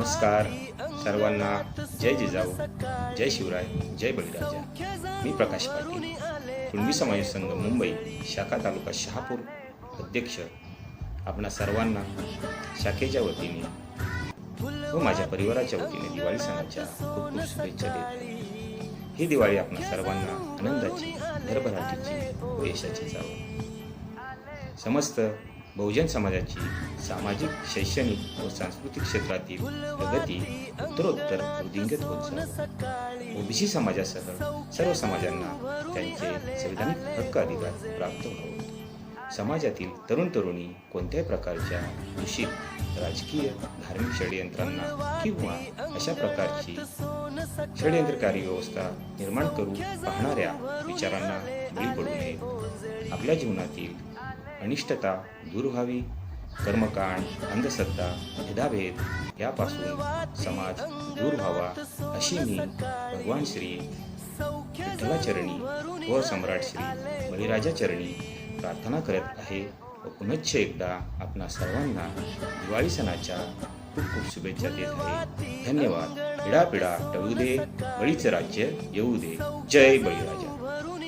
नमस्कार सर्वांना. जय जिजाऊ. जय शिवराय. जय बळीराजा. मी प्रकाश पाटील. कुणबी समाज संघ मुंबई शाखा तालुका शहापूर अध्यक्ष. आपणा सर्वांना शाखेच्या वतीने व माझ्या परिवाराच्या वतीने दिवाळी सणाच्या खूप खूप शुभेच्छा देत. ही दिवाळी आपणा सर्वांना आनंदाची भरभराटीची व यशाची जावं. समस्त बहुजन समाजाची सामाजिक शैक्षणिक व सांस्कृतिक क्षेत्रातील प्रगती उत्तरोत्तर वृद्धिंगत होत ओबीसी समाजासह सर्व समाजांना त्यांचे संविधानिक हक्क अधिकार प्राप्त व्हावेत समाजातील तरुण तरुणी कोणत्याही प्रकारच्या दूषित राजकीय धार्मिक षडयंत्रांना किंवा अशा प्रकारची षडयंत्रकारी व्यवस्था निर्माण करू पाहणाऱ्या विचारांना बळी पडू नये. आपल्या जीवनातील अनिष्टता दूर व्हावी. कर्मकांड अंधश्रद्धा भेदाभेद यापासून समाज दूर व्हावा अशी मी भगवान श्री विठ्ठलाचरणी व सम्राट श्री बळीराजाचरणी प्रार्थना करत आहे व पुनश्च एकदा आपणा सर्वांना दिवाळी सणाच्या खूप खूप शुभेच्छा देत आहे. धन्यवाद. पिढा पिढा टळू दे. बळीचं राज्य येऊ दे. जय बळीराजा.